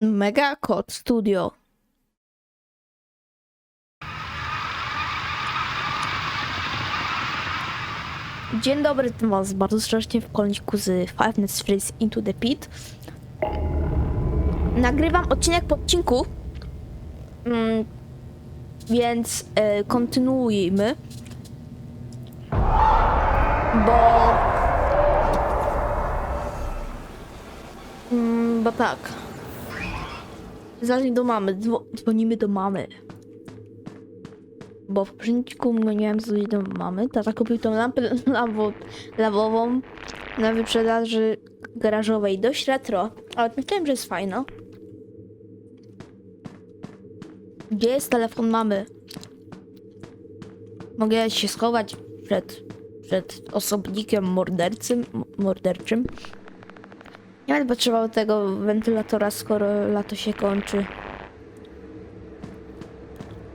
Mega Code Studio. Dzień dobry, witam was bardzo serdecznie w kolniku z Five Nights Freddy's Into the Pit. Nagrywam odcinek po odcinku, mm, więc e, kontynuujmy. Bo... Bo tak. Zadzwoń do mamy, dzwo- dzwonimy do mamy. Bo w nie miałem dzwonić do mamy. Tata kupił tą lampę lawo, lawową na wyprzedaży garażowej. Dość retro, ale myślałem, że jest fajna. Gdzie jest telefon mamy? Mogę się schować przed, przed osobnikiem mordercym, morderczym. Nie będę potrzebował tego wentylatora, skoro lato się kończy.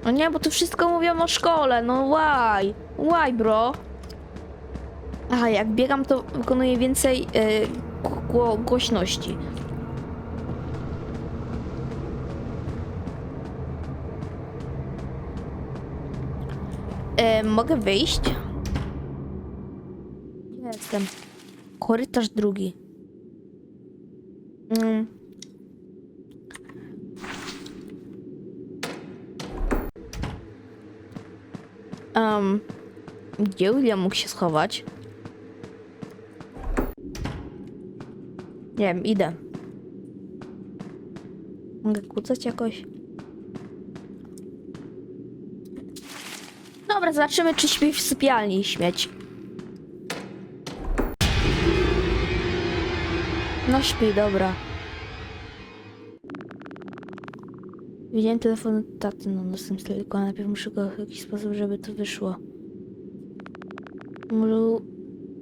No nie, bo tu wszystko mówią o szkole, no why? Why, bro? Aha, jak biegam, to wykonuję więcej yy, gło- głośności. E, mogę wyjść? Jestem. Korytarz drugi. Mm. Um, gdzie William mógł się schować? Nie wiem, idę. Mogę kłócać jakoś? Dobra, zobaczymy, czy śpi w sypialni śmieć. No śpi, dobra. Widziałem telefon taty na nocnym stoliku, ale najpierw muszę go w jakiś sposób, żeby to wyszło. Może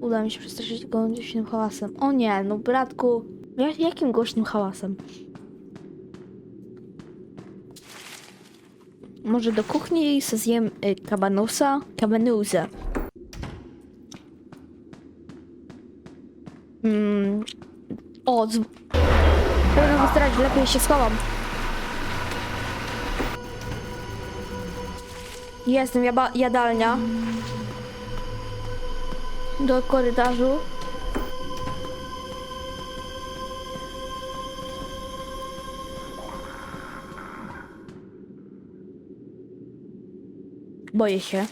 uda mi się przestraszyć go głośnym hałasem. O nie, no bratku. Jak, jakim głośnym hałasem? Może do kuchni i se zjem y, kabanusa? Kabanusa. Mm. O, z... Powinno wystarać, lepiej się schowam. Jestem, jaba, jadalnia. Do korytarzu. Boję się.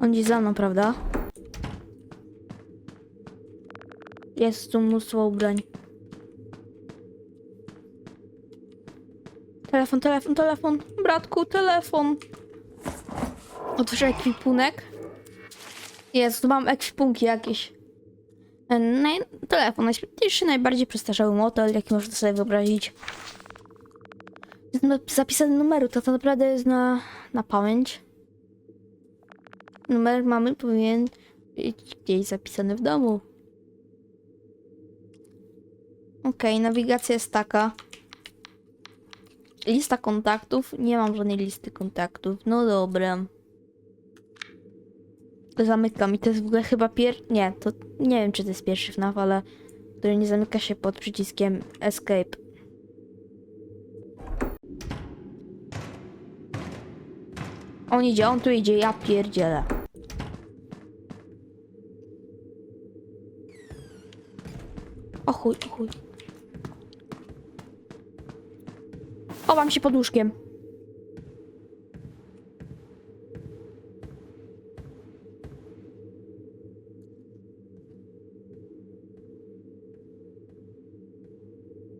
On gdzieś za mną, prawda? Jest tu mnóstwo ubrań. Telefon, telefon, telefon. Bratku, telefon. Otwórzę ekwipunek. Jest, tu mam ekwipunki jakieś. E, Naj... Telefon, najśmieszniejszy, najbardziej przestarzały motel, jaki można sobie wyobrazić. Zapisany numeru, to, to naprawdę jest na, na pamięć. Numer mamy powinien być gdzieś zapisany w domu. Okej, nawigacja jest taka. Lista kontaktów. Nie mam żadnej listy kontaktów. No dobra. Zamykam i to jest w ogóle chyba pier... Nie, to nie wiem czy to jest pierwszy FNAF, ale który nie zamyka się pod przyciskiem Escape. On idzie, on tu idzie, ja pierdzielę. O chuj, o chuj. Chowam się pod łóżkiem.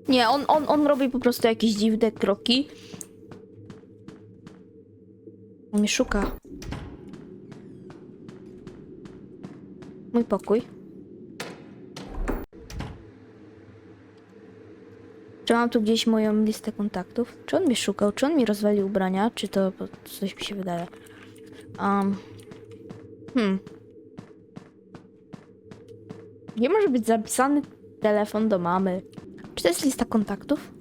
Nie, on, on, on robi po prostu jakieś dziwne kroki. On mnie szuka. Mój pokój. Czy mam tu gdzieś moją listę kontaktów? Czy on mnie szukał? Czy on mi rozwalił ubrania? Czy to coś mi się wydaje? Um. Hmm. Nie może być zapisany telefon do mamy. Czy to jest lista kontaktów?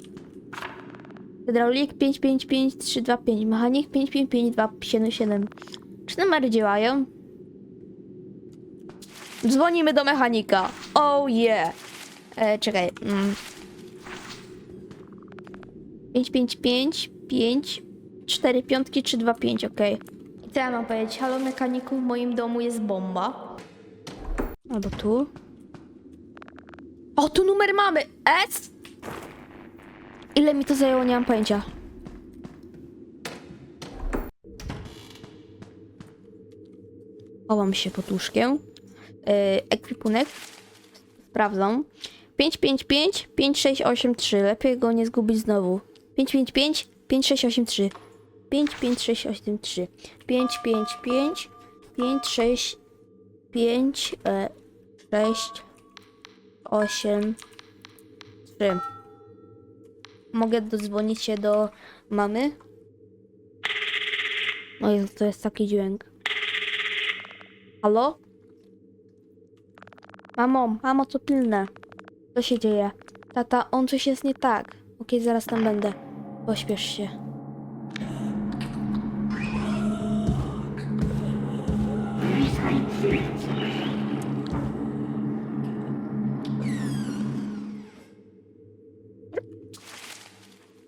Hydraulik 555325, mechanik 555277. Czy numery działają? Dzwonimy do mechanika. Oh yeah. E, czekaj. Mm. 555 5 4 piątki 3 2 5, okej. I co ja mam powiedzieć? Halo mechaniku, w moim domu jest bomba. Albo tu. O, tu numer mamy! S! Ile mi to zajęło, nie mam pojęcia. Chowam się pod łóżkiem. Yy, ekwipunek. Sprawdzam. 555 5683. Lepiej go nie zgubić znowu. 555 5683. 55683. 555 565 e, 6 8 3. Mogę dodzwonić się do mamy? O Jezu, to jest taki dźwięk. Halo? Mamo, mamo, co pilne? Co się dzieje? Tata, on coś jest nie tak. Okej, zaraz tam będę. Pośpiesz się.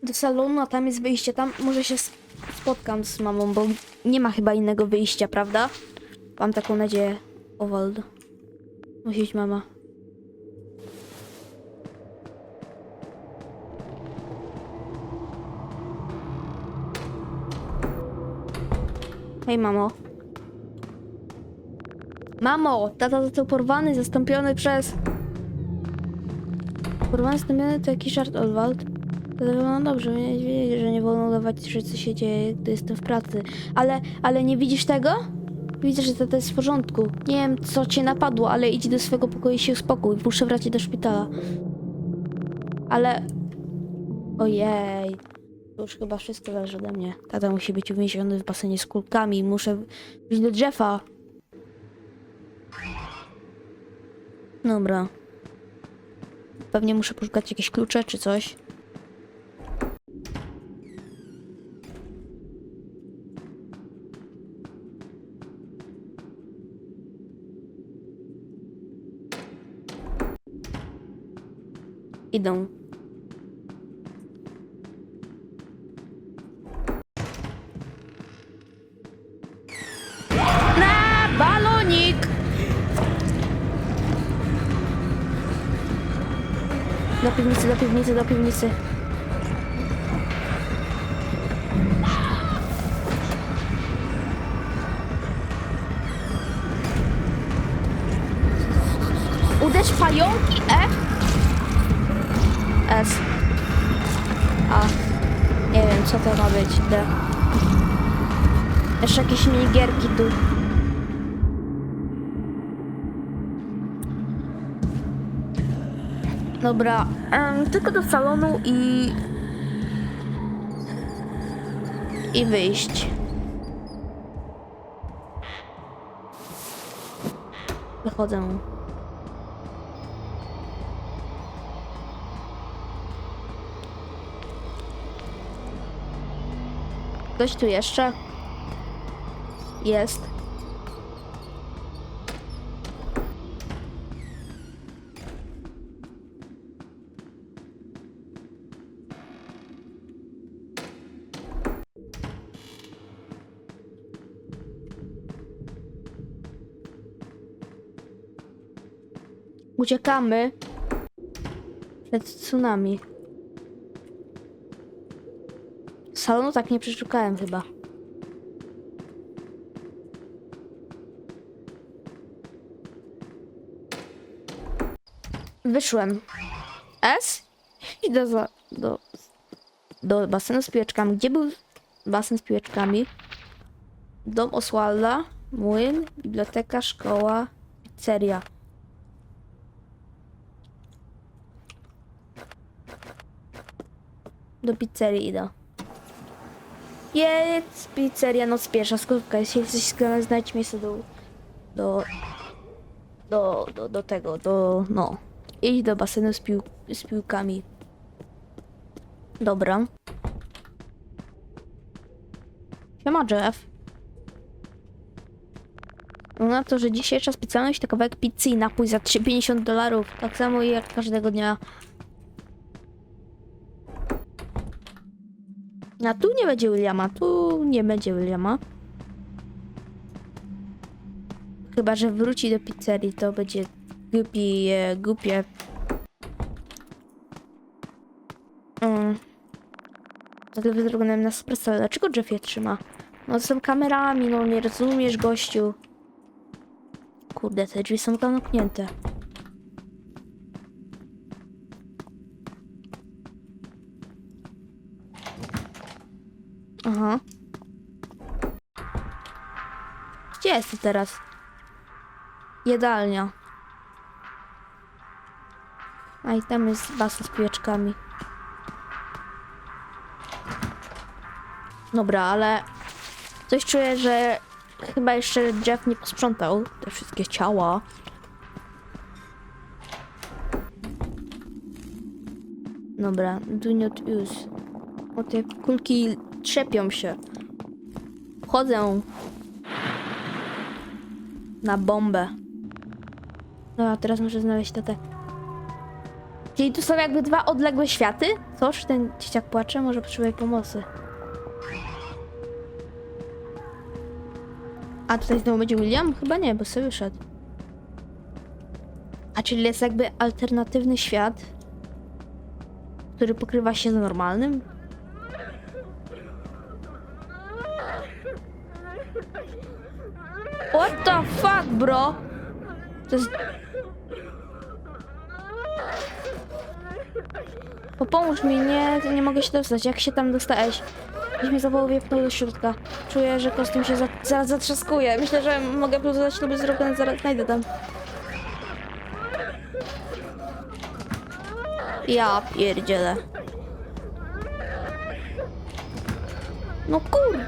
Do salonu, a tam jest wyjście. Tam może się sp- spotkam z mamą, bo nie ma chyba innego wyjścia, prawda? Mam taką nadzieję. O Waldo. Musi być mama. Hej, mamo. Mamo, tata został porwany, zastąpiony przez... Porwany, zastąpiony to jakiś żart, Oswald. No dobrze, wiedzieć, że nie wolno udawać, że co się dzieje, gdy jestem w pracy. Ale, ale nie widzisz tego? Widzę, że to jest w porządku. Nie wiem, co cię napadło, ale idź do swojego pokoju i się uspokój. Muszę wracać do szpitala. Ale... Ojej. To już chyba wszystko zależy ode mnie. Tata musi być uwięziony w basenie z kulkami. Muszę wyjść do drzewa. Dobra. Pewnie muszę poszukać jakieś klucze czy coś. Idą. Piwnicy, do piwnicy, do piwnicy. Uderz pająki E. S. A. Nie wiem, co to ma być. D. Jeszcze jakieś minigierki tu. Dobra, tylko do salonu i... I wyjść. Wychodzę. Ktoś tu jeszcze? Jest. Uciekamy przed tsunami. Salonu tak nie przeszukałem chyba. Wyszłem. S? Idę za, do, do basenu z piłeczkami. Gdzie był basen z piłeczkami? Dom Oswalda, młyn, biblioteka, szkoła, pizzeria. Do pizzerii idę. Jest pizzeria, noc pierwsza, skrótka. Jeśli skromny, znajdź miejsce do, do, do, do, do tego, do, no. Idź do basenu z, pił, z piłkami. Dobra. Siema Jeff. No na to, że dzisiejsza specjalność to kawałek pizzy i napój za 3,50 dolarów. Tak samo jak każdego dnia. A tu nie będzie Williama, tu nie będzie Williama. Chyba, że wróci do pizzerii, to będzie głupie, głupie. Mm. Dlatego zrobiłem na espresso, dlaczego Jeff je trzyma? No z tą kamerami, no nie rozumiesz, gościu. Kurde, te drzwi są zamknięte. Aha. Gdzie jest to teraz? Jadalnia. A i tam jest basen z piłeczkami. Dobra, ale coś czuję, że chyba jeszcze Jeff nie posprzątał te wszystkie ciała. Dobra, do not use. O, te kulki trzepią się. Wchodzę na bombę. Dobra, teraz muszę znaleźć to te. Czyli tu są jakby dwa odległe światy? Coż, ten dzieciak płacze? Może potrzebuje pomocy. A tutaj znowu będzie William? Chyba nie, bo sobie wyszedł. A czyli jest jakby alternatywny świat, który pokrywa się z normalnym? What the fuck, bro? To jest... O, pomóż mi, nie, nie mogę się dostać. Jak się tam dostałeś? Ktoś mnie zawołał wjepnął do środka. Czuję, że kostium się za, zaraz zatrzaskuje. Myślę, że mogę pluzować śluby z rokiem, zaraz znajdę tam. Ja pierdzielę. No kur...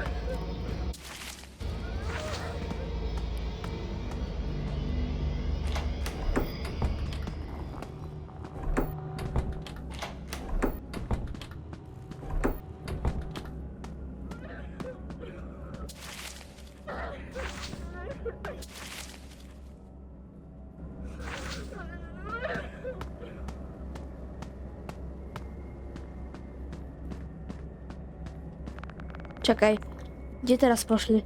Czekaj. Gdzie teraz poszli?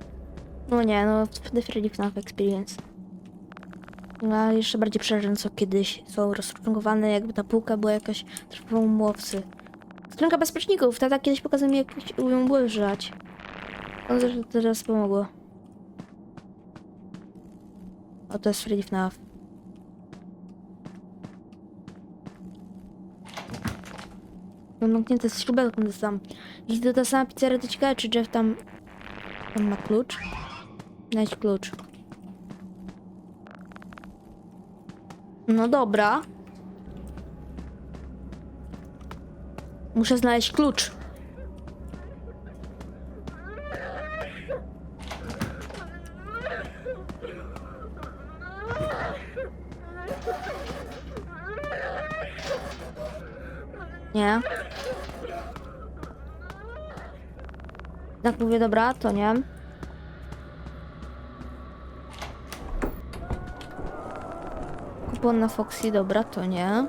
No nie, no The Freddy FNAF Experience. No, jeszcze bardziej przerażająco co kiedyś. Są rozczłonkowane, jakby ta półka była jakaś trwą łowcy. Skrzynka bezpieczników. Tata kiedyś pokazał mi, jak ją używać. On zresztą teraz pomogło. O, to jest Freddy FNAF. Zamknięte z śrubelką to tam. Jeśli to ta sama pizzeria, to ciekawe, czy Jeff tam... Tam ma klucz? Znajdź klucz. No dobra. Muszę znaleźć klucz. Nie. Tak mówię, dobra, to nie. Kupon na Foxy, dobra, to nie.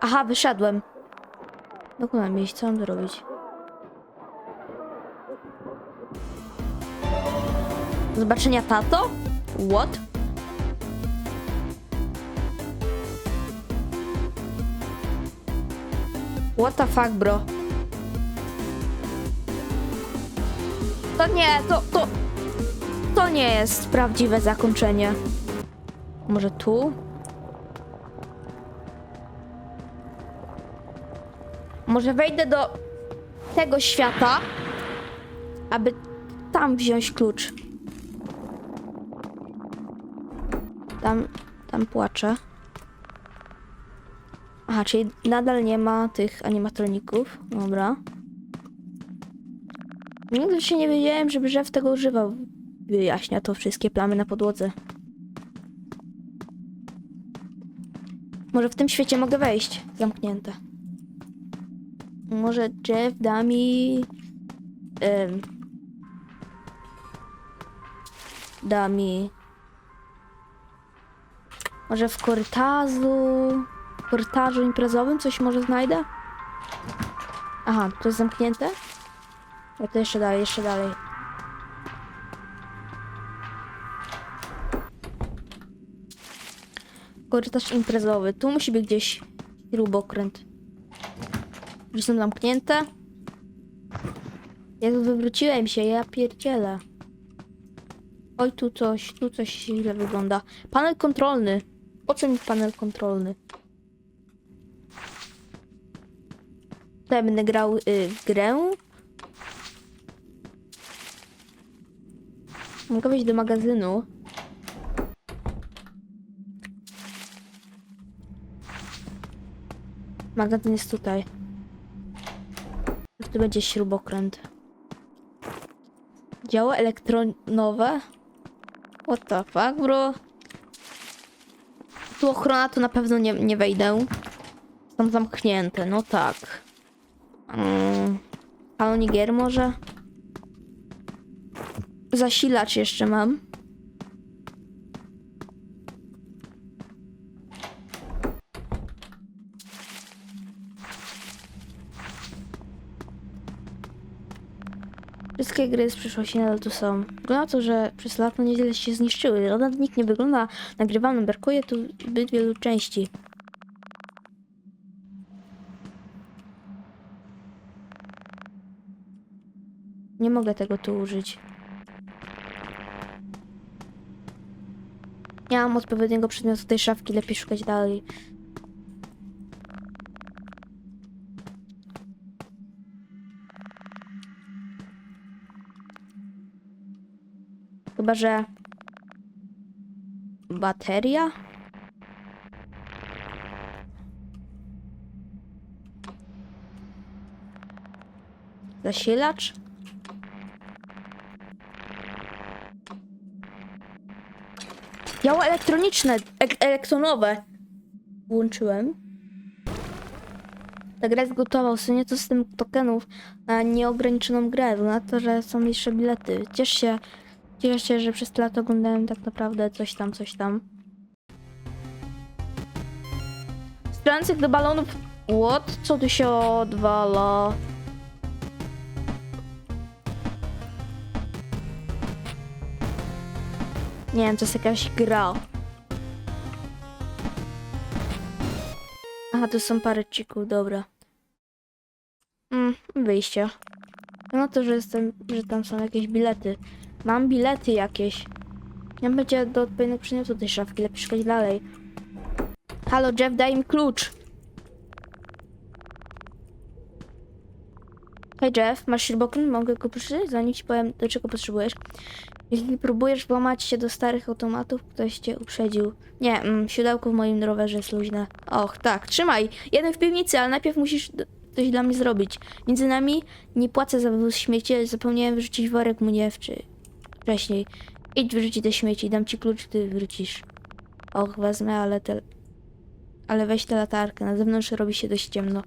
Aha, wyszedłem. Dokąd mam iść? Co mam zrobić? Zobaczenia tato? What? What the fuck, bro? To nie, to, to... To nie jest prawdziwe zakończenie. Może tu? Może wejdę do tego świata, aby tam wziąć klucz. Tam, tam płaczę. Aha, czyli nadal nie ma tych animatroników. Dobra. Nigdy się nie wiedziałem, żeby Jeff tego używał. Wyjaśnia to wszystkie plamy na podłodze. Może w tym świecie mogę wejść. Zamknięte. Może Jeff da mi... em, da mi... Może w korytarzu... Korytarzu imprezowym coś może znajdę? Aha, to jest zamknięte? Ja to jeszcze dalej, jeszcze dalej. Korytarz imprezowy. Tu musi być gdzieś śrubokręt. Drzwi są zamknięte. Jezu, wywróciłem się, ja pierdzielę. Oj, tu coś, tu coś źle wygląda. Panel kontrolny. Po co mi panel kontrolny? Tutaj będę grał y, w grę. Mogę wejść do magazynu. Magazyn jest tutaj. Tu będzie śrubokręt. Działo elektronowe? What the fuck, bro? Tu ochrona to na pewno nie, nie wejdę. Są zamknięte, no tak. Mm. Paloni gier może? Zasilacz jeszcze mam. Wszystkie gry z przyszłości nadal tu są. Wygląda to, że przez lata nieźle się zniszczyły. Nadal nikt nie wygląda nagrywanym. Brakuje tu zbyt wielu części. Nie mogę tego tu użyć. Nie mam odpowiedniego przedmiotu tej szafki, lepiej szukać dalej. Chyba, że bateria? Zasilacz? Działo elektroniczne, ek elektronowe. Włączyłem. Ta gra jest gotowa, usunięto z tym tokenów na nieograniczoną grę, na to, że są jeszcze bilety. Ciesz się, cieszę się, że przez te lata oglądałem tak naprawdę coś tam, coś tam. Strzelających do balonów... What? Co tu się odwala? Nie wiem, to jest jakaś gra. Aha, tu są parę cików, dobra. Mm, wyjście. No to, że jestem, że tam są jakieś bilety. Mam bilety jakieś. Nie będzie do odpowiedniego przedmiotu tej szafki, lepiej szukać dalej. Halo, Jeff, daj mi klucz. Hej Jeff, masz śrubokręt? Mogę go przeczytać? Zanim ci powiem, do czego potrzebujesz. Jeśli próbujesz włamać się do starych automatów, ktoś cię uprzedził. Nie, mm, siódełko w moim rowerze jest luźne. Och, tak, trzymaj. Jeden w piwnicy, ale najpierw musisz coś dla mnie zrobić. Między nami nie płacę za wywóz śmieci, ale zapomniałem wyrzucić worek mnie wczy... wcześniej. Idź wyrzucić te śmieci, dam ci klucz, gdy wrócisz. Och, wezmę, ale te... Ale weź tę latarkę, na zewnątrz robi się dość ciemno.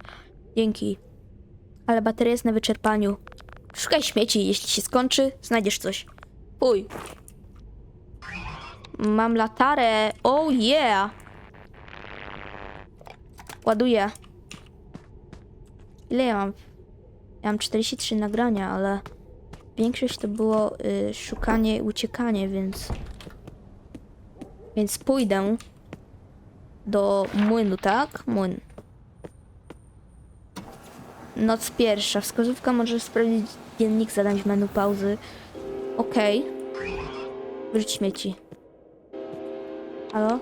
Dzięki. Ale bateria jest na wyczerpaniu. Szukaj śmieci, jeśli się skończy, znajdziesz coś. Uj. Mam latarę. Oh yeah. Ładuję. Ile ja mam? Ja mam 43 nagrania, ale większość to było y, szukanie i uciekanie, więc więc pójdę do młynu, tak? Młyn. Noc pierwsza. Wskazówka może sprawdzić dziennik zadań w menu pauzy. Okej. Wyrzuć śmieci. Halo?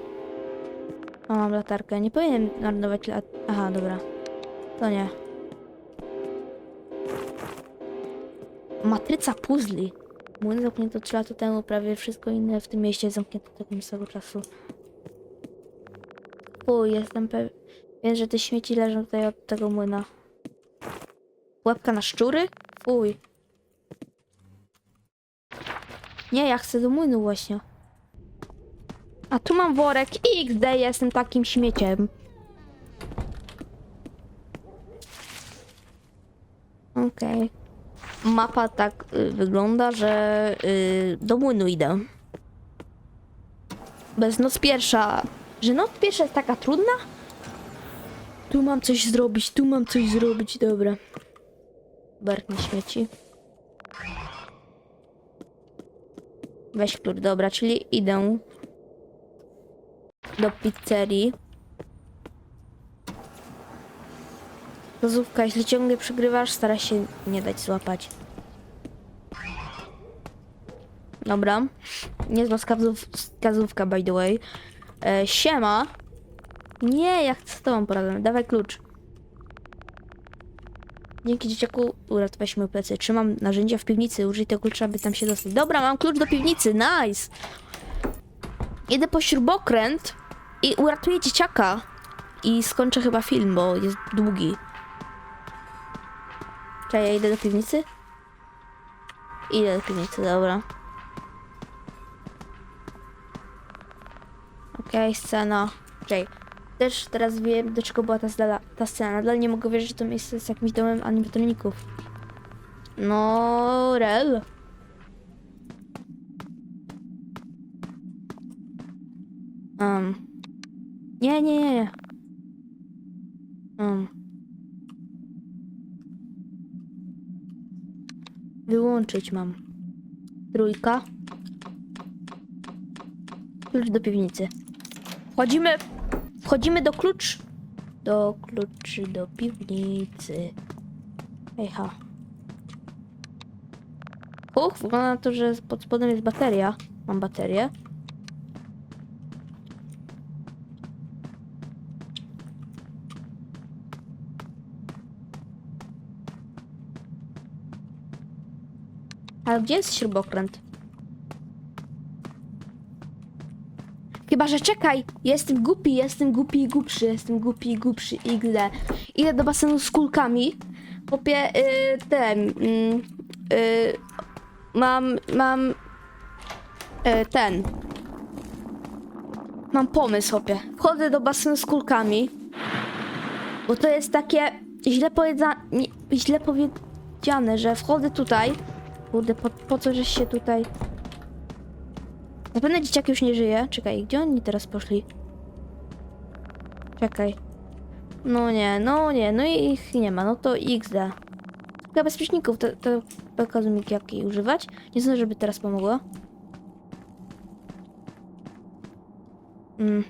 O, mam latarkę. Nie powinienem marnować lat... Aha, dobra. To nie. Matryca puzli. Młyn zamknięto 3 lata temu, prawie wszystko inne w tym mieście zamknięto do tego czasu. Uj, jestem pewien, że te śmieci leżą tutaj od tego młyna. Łapka na szczury? Fuj. Nie, ja chcę do młynu właśnie. A tu mam worek XD, jestem takim śmieciem. Okej. Mapa tak y, wygląda, że y, do młynu idę. Bez noc pierwsza. Że noc pierwsza jest taka trudna? Tu mam coś zrobić, tu mam coś zrobić, dobra. Barknie śmieci. Weź klucz, dobra, czyli idę do pizzerii. Rozówka, jeśli ciągle przegrywasz, staraj się nie dać złapać. Dobra. Niezła wskazów, wskazówka, by the way. E, siema. Nie, ja chcę z tobą porozmawiać. Dawaj klucz. Dzięki dzieciaku uratowałeś moje plecy. Trzymam narzędzia w piwnicy. Użyj tego klucza, by tam się dostać. Dobra, mam klucz do piwnicy. Nice. Idę po śrubokręt i uratuję dzieciaka. I skończę chyba film, bo jest długi. Czekaj, ja idę do piwnicy? Idę do piwnicy, dobra. Okej, scena. Czekaj. Też teraz wiem, do czego była ta, ta scena. Nadal nie mogę wierzyć, że to miejsce jest jakimś domem animatroników. No, rel. Um. Nie, nie, nie. nie. Um. Wyłączyć mam. Trójka. Klucz do piwnicy. Wchodzimy. Wchodzimy do klucz. Do kluczy do piwnicy. Ejha. Uch, wygląda na to, że pod spodem jest bateria. Mam baterię. Ale gdzie jest śrubokręt? Że czekaj, jestem głupi, jestem głupi i głupszy, jestem głupi i głupszy, XD. Idę do basenu z kulkami, popie, y, ten, y, y, mam, mam, y, ten, mam pomysł, hopie. Wchodzę do basenu z kulkami, bo to jest takie źle, powiedza, nie, źle powiedziane, że wchodzę tutaj, kurde, po, po co żeś się tutaj... Na pewno dzieciak już nie żyje. Czekaj, gdzie oni teraz poszli? Czekaj. No nie, no nie, no i ich nie ma, no to XD. Dla bezpieczników to, to pokazuję jak jej używać. Nie sądzę, żeby teraz pomogło. Mm.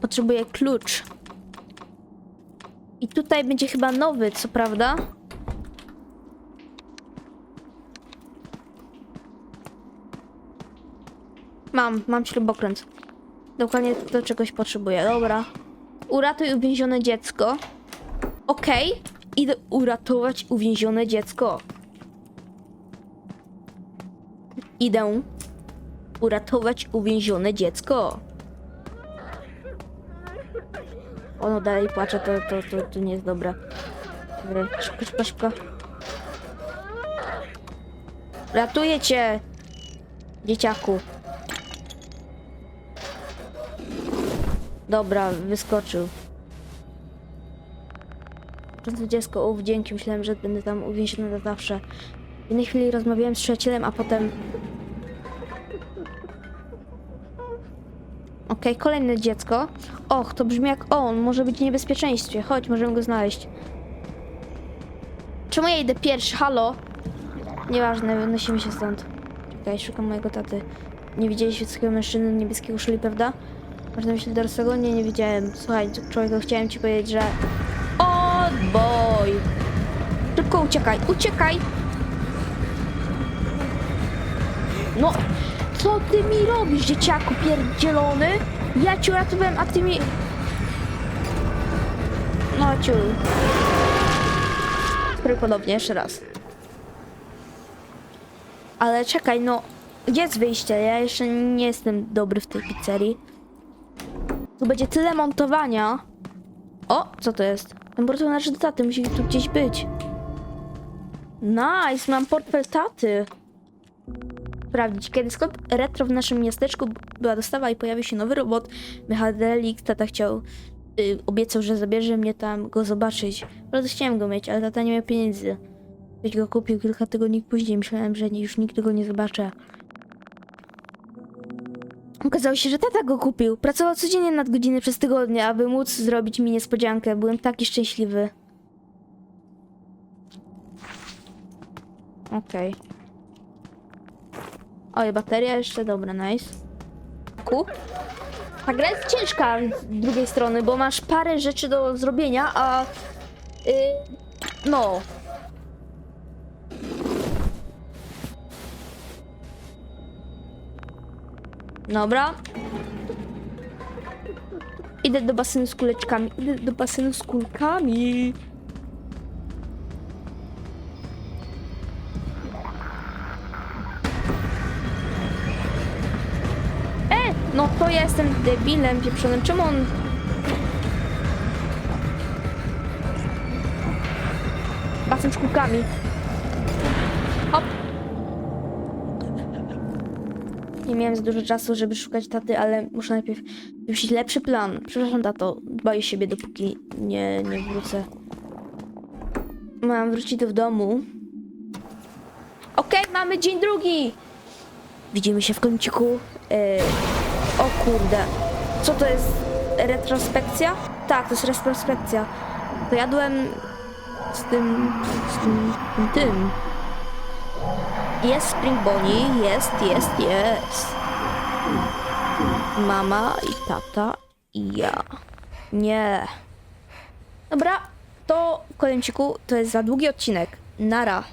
Potrzebuję klucz. I tutaj będzie chyba nowy, co prawda? Mam, mam śrubokręt. Dokładnie do czegoś potrzebuję. Dobra. Uratuj uwięzione dziecko. Okej. Idę uratować uwięzione dziecko. Idę uratować uwięzione dziecko. Ono dalej płacze, to, to, to, to nie jest dobre. Dobra, Szybko, szybko, szybko. Ratuję cię, dzieciaku. Dobra, wyskoczył. To dziecko, uf, dzięki, myślałem, że będę tam uwięziony na zawsze. W jednej chwili rozmawiałem z przyjacielem, a potem... Okej, kolejne dziecko. Och, to brzmi jak on, może być w niebezpieczeństwie. Chodź, możemy go znaleźć. Czemu ja idę pierwszy? Halo? Nieważne, wynosimy się stąd. Czekaj, szukam mojego taty. Nie widzieliście wszystkiego mężczyzny niebieskiego szuli, prawda? Można myśleć dorosłego? Nie, nie widziałem. Słuchaj, człowieku, chciałem ci powiedzieć, że... O boy! Tylko uciekaj, uciekaj! No, co ty mi robisz, dzieciaku pierdzielony? Ja cię uratowałem, a ty mi... No, ciu. Prawdopodobnie, jeszcze raz. Ale czekaj, no... Gdzie jest wyjście? Ja jeszcze nie jestem dobry w tej pizzerii. Tu będzie tyle montowania. O, co to jest? Należy do taty, musi tu gdzieś być. Nice, mam portfel taty. Sprawdzić, kiedy retro w naszym miasteczku była dostawa i pojawił się nowy robot, Mechadelik, tata chciał, y, obiecał, że zabierze mnie tam go zobaczyć. Bardzo chciałem go mieć, ale tata nie miał pieniędzy. Ktoś go kupił kilka tygodni później. Myślałem, że już nigdy go nie zobaczę. Okazało się, że tata go kupił. Pracował codziennie nadgodziny przez tygodnie, aby móc zrobić mi niespodziankę. Byłem taki szczęśliwy. Okej. Oj, bateria jeszcze, dobra, nice. Ku? Ta gra jest ciężka z drugiej strony, bo masz parę rzeczy do zrobienia, a... Yy, no. Dobra. Idę do basenu z kuleczkami. Idę do basenu z kulkami. E, no to ja jestem debilem pieprzonym. Czemu on... Basen z kulkami. Hop. Nie miałem za dużo czasu, żeby szukać taty, ale muszę najpierw wymyślić lepszy plan. Przepraszam, tato, dbaj o siebie, dopóki nie, nie wrócę. Mam wrócić do domu. Okej, mamy dzień drugi! Widzimy się w kąciku. Yy, o kurde. Co to jest? Retrospekcja? Tak, to jest retrospekcja. To jadłem z tym... z tym, tym. Jest Spring Bonnie, jest, jest, jest. Mama i tata i ja. Nie. Dobra, to kolejnym ciku to jest za długi odcinek. Nara.